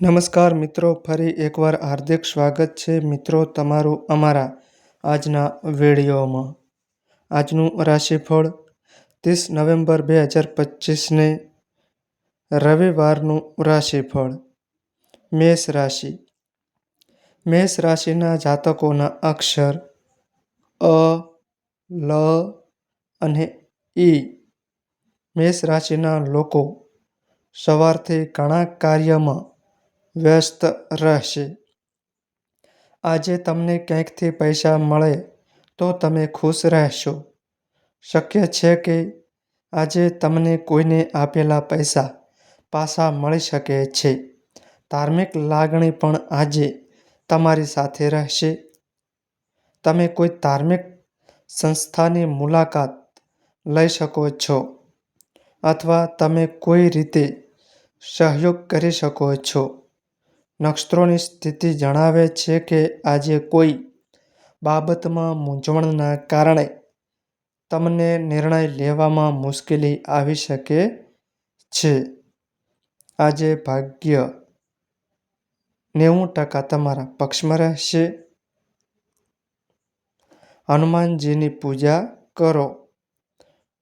નમસ્કાર મિત્રો, ફરી એકવાર હાર્દિક સ્વાગત છે મિત્રો તમારું અમારા આજના વિડીયોમાં. આજનું રાશિફળ ત્રીસ નવેમ્બર બે હજાર પચીસને રવિવારનું રાશિફળ, મેષ રાશિ. મેષ રાશિના જાતકોના અક્ષર અ, લ અને ઈ મેષ રાશિના લોકો સવારથી ઘણા કાર્યમાં વ્યસ્ત રહેશે. આજે તમને ક્યાંકથી પૈસા મળે તો તમે ખુશ રહેશો. શક્ય છે કે આજે તમને કોઈને આપેલા પૈસા પાછા મળી શકે છે. ધાર્મિક લાગણી પણ આજે તમારી સાથે રહેશે. તમે કોઈ ધાર્મિક સંસ્થાની મુલાકાત લઈ શકો છો અથવા તમે કોઈ રીતે સહયોગ કરી શકો છો. નક્ષત્રોની સ્થિતિ જણાવે છે કે આજે કોઈ બાબતમાં મૂંઝવણના કારણે તમને નિર્ણય લેવામાં મુશ્કેલી આવી શકે છે. આજે ભાગ્ય નેવું ટકા તમારા પક્ષમાં રહેશે. હનુમાનજીની પૂજા કરો.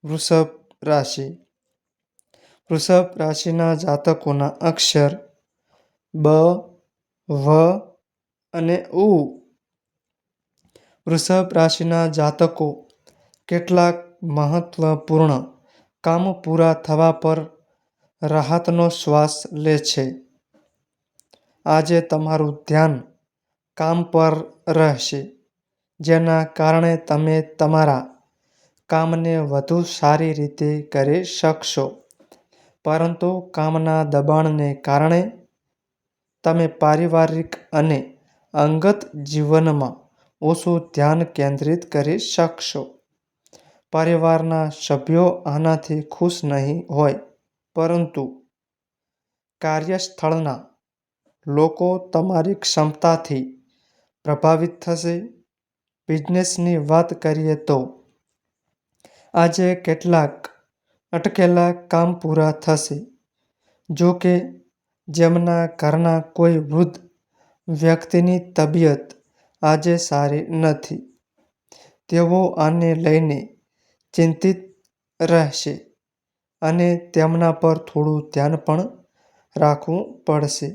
વૃષભ રાશિ. વૃષભ રાશિના જાતકોના અક્ષર બ વ અને ઉ. વૃષભ રાશિના જાતકો કેટલાક મહત્વપૂર્ણ કામ પૂરા થવા પર રાહતનો શ્વાસ લે છે. આજે તમારું ધ્યાન કામ પર રહેશે, જેના કારણે તમે તમારા કામને વધુ સારી રીતે કરી શકશો. પરંતુ કામના દબાણને કારણે તમે પારિવારિક અને અંગત જીવનમાં ઓછું ધ્યાન કેન્દ્રિત કરી શકશો. પરિવારના સભ્યો આનાથી ખુશ નહીં હોય, પરંતુ કાર્યસ્થળના લોકો તમારી ક્ષમતાથી પ્રભાવિત થશે. બિઝનેસની વાત કરીએ તો, આજે કેટલાક અટકેલા કામ પૂરા થશે. જો કે જેમના ઘરના કોઈ વૃદ્ધ વ્યક્તિની તબિયત આજે સારી નથી. તેઓ આને લઈને ચિંતિત રહેશે અને તેમના પર થોડું ધ્યાન પણ રાખવું પડશે.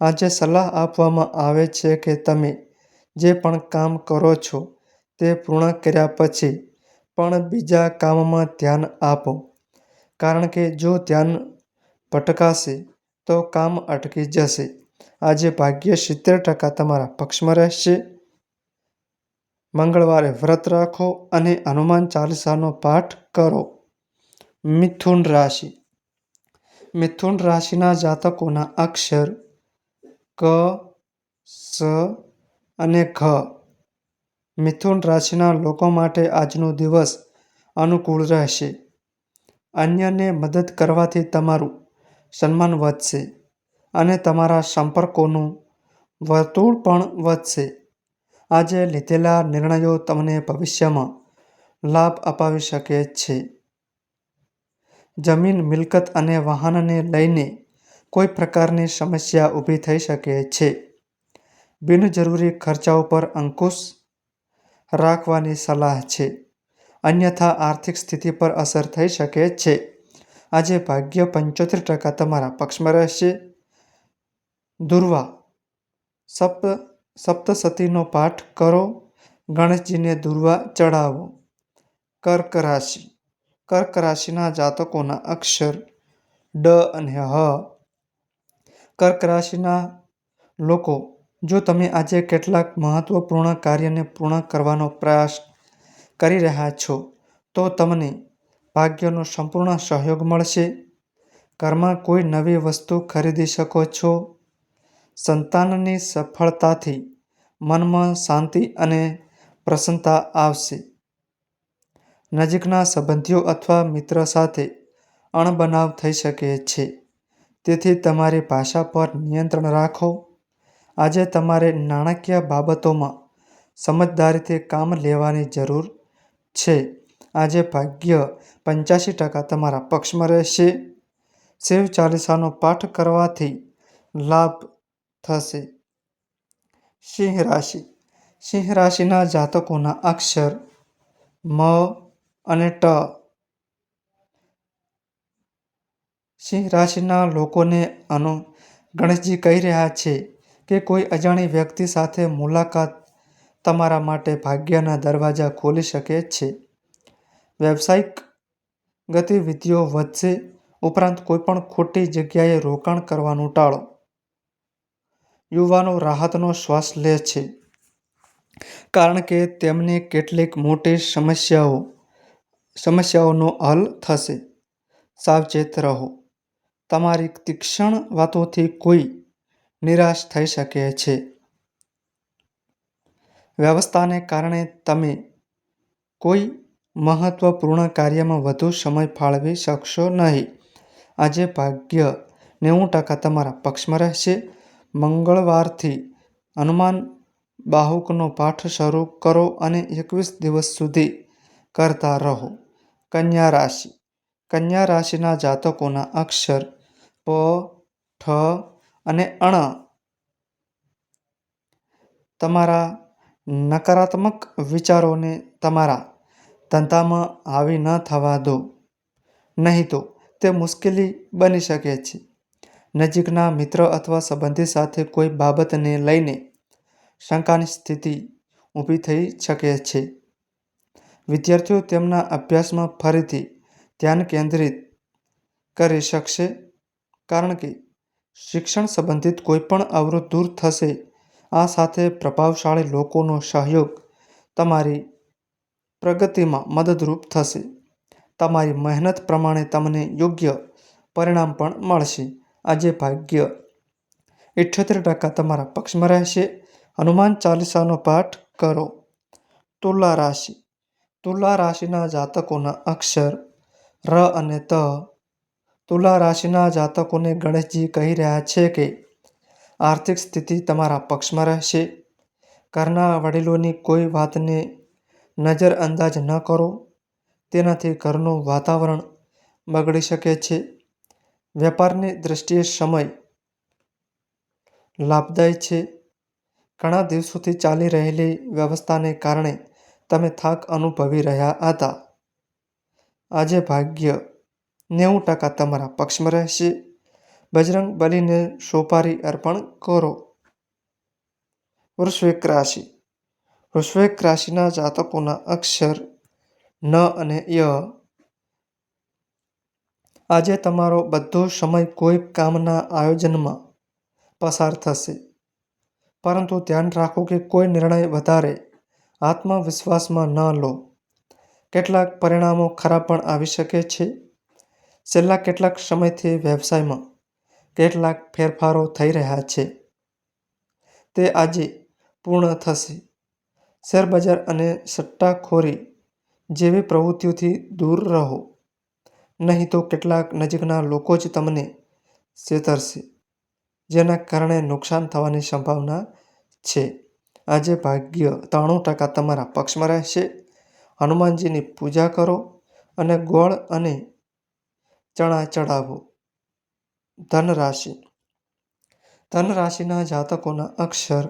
આજે સલાહ આપવામાં આવે છે કે તમે જે પણ કામ કરો છો તે પૂર્ણ કર્યા પછી પણ બીજા કામમાં ધ્યાન આપો. કારણ કે જો ધ્યાન ભટકાશે તો કામ અટકી જશે. આજે ભાગ્ય સિત્તેર ટકા તમારા પક્ષમાં રહેશે. મંગળવારે વ્રત રાખો અને હનુમાન ચાલીસાનો પાઠ કરો. મિથુન રાશિ. મિથુન રાશિના જાતકોના અક્ષર ક, સ અને ખ મિથુન રાશિના લોકો માટે આજનો દિવસ અનુકૂળ રહેશે. અન્યને મદદ કરવાથી તમારું સન્માન વધશે અને તમારા સંપર્કોનું વર્તુળ પણ વધશે. આજે લીધેલા નિર્ણયો તમને ભવિષ્યમાં લાભ અપાવી શકે છે. જમીન, મિલકત અને વાહનને લઈને કોઈ પ્રકારની સમસ્યા ઊભી થઈ શકે છે. બિનજરૂરી ખર્ચાઓ પર અંકુશ રાખવાની સલાહ છે. અન્યથા આર્થિક સ્થિતિ પર અસર થઈ શકે છે. આજે ભાગ્ય પંચોતેર ટકા તમારા પક્ષમાં રહેશે. દુર્વા, સપ્ત, સપ્તસતીનો પાઠ કરો. ગણેશજીને દુર્વા ચઢાવો. કર્ક રાશિ, કર્ક રાશિના જાતકોના અક્ષર ડ અને હ. કર્ક રાશિના લોકો, જો તમે આજે કેટલાક મહત્વપૂર્ણ કાર્યને પૂર્ણ કરવાનો પ્રયાસ કરી રહ્યા છો, તો તમને ભાગ્યનો સંપૂર્ણ સહયોગ મળશે. ઘરમાં કોઈ નવી વસ્તુ ખરીદી શકો છો. સંતાનની સફળતાથી મનમાં શાંતિ અને પ્રસન્નતા આવશે. નજીકના સંબંધીઓ અથવા મિત્ર સાથે અણબનાવ થઈ શકે છે. તેથી તમારી ભાષા પર નિયંત્રણ રાખો. આજે તમારે નાણાકીય બાબતોમાં સમજદારીથી કામ લેવાની જરૂર છે. આજે ભાગ્ય પંચ્યાસી ટકા તમારા પક્ષમાં રહેશે. શિવ ચાલીસાનો પાઠ કરવાથી લાભ થશે. સિંહ રાશિ. સિંહ રાશિના જાતકોના અક્ષર મ અને ટ. સિંહ રાશિના લોકોને અનુ ગણેશજી કહી રહ્યા છે કે કોઈ અજાણી વ્યક્તિ સાથે મુલાકાત તમારા માટે ભાગ્યના દરવાજા ખોલી શકે છે. વ્યવસાયિક ગતિવિધિઓ વધશે ઉપરાંત કોઈપણ ખોટી જગ્યાએ રોકાણ કરવાનું ટાળો. યુવાનો રાહતનો શ્વાસ લે છે. કારણ કે તેમને કેટલીક મોટી સમસ્યાઓ, સમસ્યાઓનો હલ થશે. સાવચેત રહો. તમારી તીક્ષ્ણ વાતોથી કોઈ નિરાશ થઈ શકે છે. વ્યવસ્થાને કારણે તમે કોઈ મહત્વપૂર્ણ કાર્યમાં વધુ સમય ફાળવી શકશો નહીં. આજે ભાગ્ય નેવું ટકા તમારા પક્ષમાં રહેશે. મંગળવારથી હનુમાન બાહુકનો પાઠ શરૂ કરો અને એકવીસ દિવસ સુધી કરતા રહો. કન્યા રાશિ. કન્યા રાશિના જાતકોના અક્ષર પ, ઠ અને અણ. તમારા નકારાત્મક વિચારોને તમારા ધંધામાં આવી ન થવા દો. નહીં તો તે મુશ્કેલી બની શકે છે. નજીકના મિત્ર અથવા સંબંધી સાથે કોઈ બાબતને લઈને શંકાની સ્થિતિ ઊભી થઈ શકે છે. વિદ્યાર્થીઓ તેમના અભ્યાસમાં ફરીથી ધ્યાન કેન્દ્રિત કરી શકશે કારણ કે શિક્ષણ સંબંધિત કોઈપણ અવરોધ દૂર થશે. આ સાથે પ્રભાવશાળી લોકોનો સહયોગ તમારી પ્રગતિમાં મદદરૂપ થશે. તમારી મહેનત પ્રમાણે તમને યોગ્ય પરિણામ પણ મળશે. આજે ભાગ્ય ઈઠ્યોતેર ટકા તમારા પક્ષમાં રહેશે. હનુમાન ચાલીસાનો પાઠ કરો. તુલા રાશિ. તુલા રાશિના જાતકોના અક્ષર ર અને ત. તુલા રાશિના જાતકોને ગણેશજી કહી રહ્યા છે કે, આર્થિક સ્થિતિ તમારા પક્ષમાં રહેશે. ઘરના વડીલોની કોઈ વાતને નજરઅંદાજ ન કરો. તેનાથી ઘરનું વાતાવરણ બગડી શકે છે. વેપારની દૃષ્ટિએ સમય લાભદાયી છે. ઘણા દિવસોથી ચાલી રહેલી વ્યવસ્થાને કારણે તમે થાક અનુભવી રહ્યા હતા. આજે ભાગ્ય નેવું ટકા તમારા પક્ષમાં રહેશે. બજરંગ બલીને સોપારી અર્પણ કરો. વૃશ્વિક રાશિ વૃશ્ચિક રાશિના જાતકોના અક્ષર ન અને ય. આજે તમારો બધો સમય કોઈ કામના આયોજનમાં પસાર થશે. પરંતુ ધ્યાન રાખો કે કોઈ નિર્ણય વધારે આત્મવિશ્વાસમાં ન લો. કેટલાક પરિણામો ખરાબ પણ આવી શકે છે. છેલ્લા કેટલાક સમયથી વ્યવસાયમાં કેટલાક ફેરફારો થઈ રહ્યા છે. તે આજે પૂર્ણ થશે. શેરબજાર અને સટ્ટાખોરી જેવી પ્રવૃત્તિઓથી દૂર રહો. નહીં તો કેટલાક નજીકના લોકો જ તમને છેતરશે જેના કારણે નુકસાન થવાની સંભાવના છે. આજે ભાગ્ય ત્રાણું ટકા તમારા પક્ષમાં રહેશે. હનુમાનજીની પૂજા કરો અને ગોળ અને ચણા ચડાવો. ધન રાશિ ધન રાશિના જાતકોના અક્ષર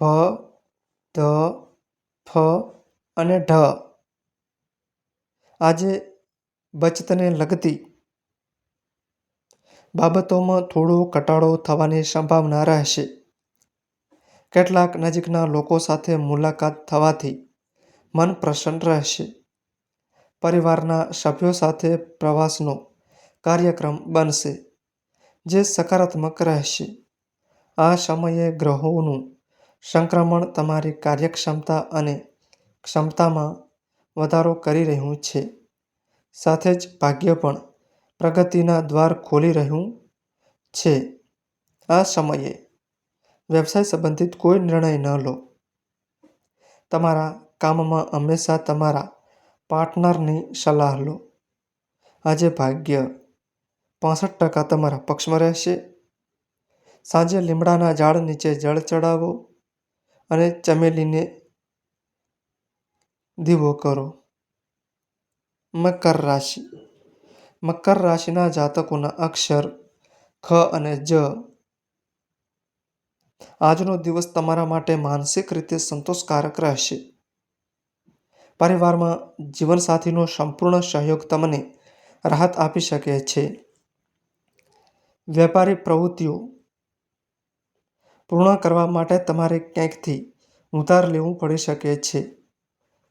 ભ ધ, ફ અને ઢ. આજે બચતને લગતી બાબતોમાં થોડો ઘટાડો થવાની સંભાવના રહેશે. કેટલાક નજીકના લોકો સાથે મુલાકાત થવાથી મન પ્રસન્ન રહેશે. પરિવારના સભ્યો સાથે પ્રવાસનો કાર્યક્રમ બનશે, જે સકારાત્મક રહેશે. આ સમયે ગ્રહોનું સંક્રમણ તમારી કાર્યક્ષમતા અને ક્ષમતામાં વધારો કરી રહ્યું છે. સાથે જ ભાગ્ય પણ પ્રગતિના દ્વાર ખોલી રહ્યું છે. આ સમયે વ્યવસાય સંબંધિત કોઈ નિર્ણય ન લો. તમારા કામમાં હંમેશા તમારા પાર્ટનરની સલાહ લો. આજે ભાગ્ય પાસઠ ટકા તમારા પક્ષમાં રહેશે. સાંજે લીમડાના ઝાડ નીચે જળ ચડાવો. અને ચમેલીને દીવો કરો મકર રાશિ મકર રાશિના જાતકોના અક્ષર, ખ અને જ આજનો દિવસ તમારા માટે માનસિક રીતે સંતોષકારક રહેશે. પરિવારમાં જીવનસાથીનો સંપૂર્ણ સહયોગ તમને રાહત આપી શકે છે. વેપારી પ્રવૃત્તિઓ પૂર્ણ કરવા માટે તમારે ક્યાંકથી ઉધાર લેવું પડી શકે છે.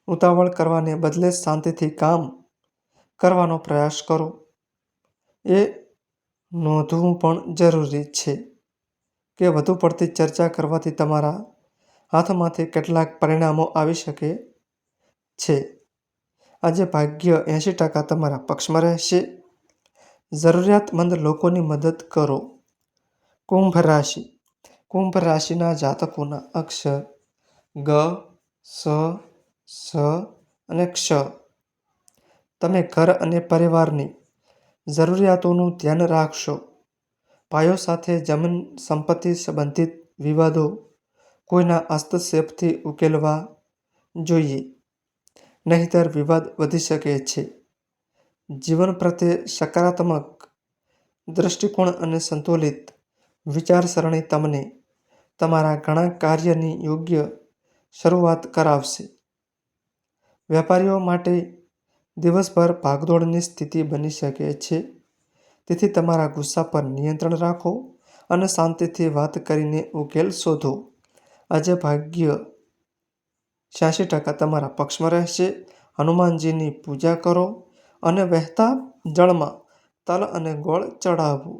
ઉતાવળ કરવાને બદલે શાંતિથી કામ કરવાનો પ્રયાસ કરો. એ નોંધવું પણ જરૂરી છે કે વધુ પડતી ચર્ચા કરવાથી તમારા હાથમાંથી કેટલાક પરિણામો આવી શકે છે. આજે ભાગ્ય એંશી ટકા તમારા પક્ષમાં રહેશે. જરૂરિયાતમંદ લોકોની મદદ કરો. કુંભ રાશિ: કુંભ રાશિના જાતકોના અક્ષર ગ, સ, સ અને ક્ષ. તમે ઘર અને પરિવારની જરૂરિયાતોનું ધ્યાન રાખશો. ભાઈઓ સાથે જમીન સંપત્તિ સંબંધિત વિવાદો કોઈના હસ્તક્ષેપથી ઉકેલવા જોઈએ, નહીંતર વિવાદ વધી શકે છે. જીવન પ્રત્યે સકારાત્મક દૃષ્ટિકોણ અને સંતુલિત વિચારસરણી તમને તમારા ઘણા કાર્યની યોગ્ય શરૂઆત કરાવશે. વેપારીઓ માટે દિવસભર ભાગદોડની સ્થિતિ બની શકે છે. તેથી તમારા ગુસ્સા પર નિયંત્રણ રાખો અને શાંતિથી વાત કરીને ઉકેલ શોધો. આજે ભાગ્ય છ્યાસી ટકા તમારા પક્ષમાં રહેશે. હનુમાનજીની પૂજા કરો અને વહેતા જળમાં તલ અને ગોળ ચઢાવો.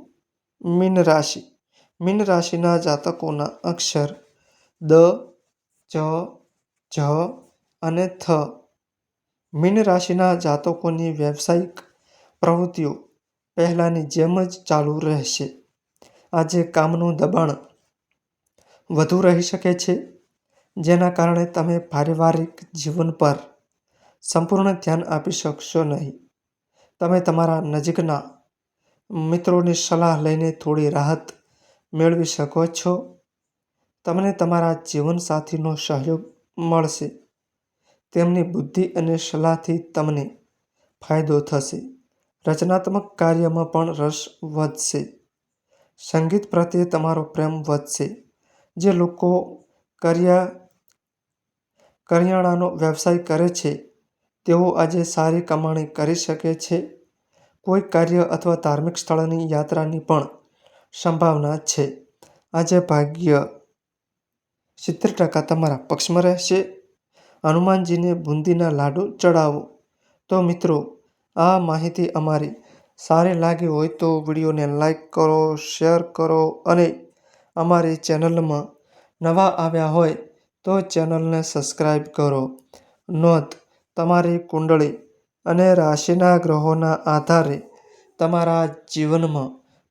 મીન રાશિ: મીન રાશિના જાતકોના અક્ષર દ, ચ, જ અને થ. મીન રાશિના જાતકોની વ્યવસાયિક પ્રવૃત્તિઓ પહેલાંની જેમ જ ચાલુ રહેશે. આજે કામનું દબાણ વધુ રહી શકે છે, જેના કારણે તમે પારિવારિક જીવન પર સંપૂર્ણ ધ્યાન આપી શકશો નહીં. તમે તમારા નજીકના મિત્રોની સલાહ લઈને થોડી રાહત મેળવી શકો છો. તમને તમારા જીવનસાથીનો સહયોગ મળશે. તેમની બુદ્ધિ અને સલાહથી તમને ફાયદો થશે. રચનાત્મક કાર્યમાં પણ રસ વધશે. સંગીત પ્રત્યે તમારો પ્રેમ વધશે. જે લોકો કરિયાણાનો વ્યવસાય કરે છે, તેઓ આજે સારી કમાણી કરી શકે છે. કોઈ કાર્ય અથવા ધાર્મિક સ્થળની યાત્રાની પણ સંભાવના છે. આજે ભાગ્ય સિત્તેર ટકા તમારા પક્ષમાં રહેશે. હનુમાનજીને બુંદીના લાડુ ચડાવો તો મિત્રો, આ માહિતી અમારી સારી લાગી હોય તો વિડીયોને લાઈક કરો, શેર કરો અને અમારી ચેનલમાં નવા આવ્યા હોય તો ચેનલને સબસ્ક્રાઈબ કરો. નોંધ તમારી કુંડળી અને રાશિના ગ્રહોના આધારે તમારા જીવનમાં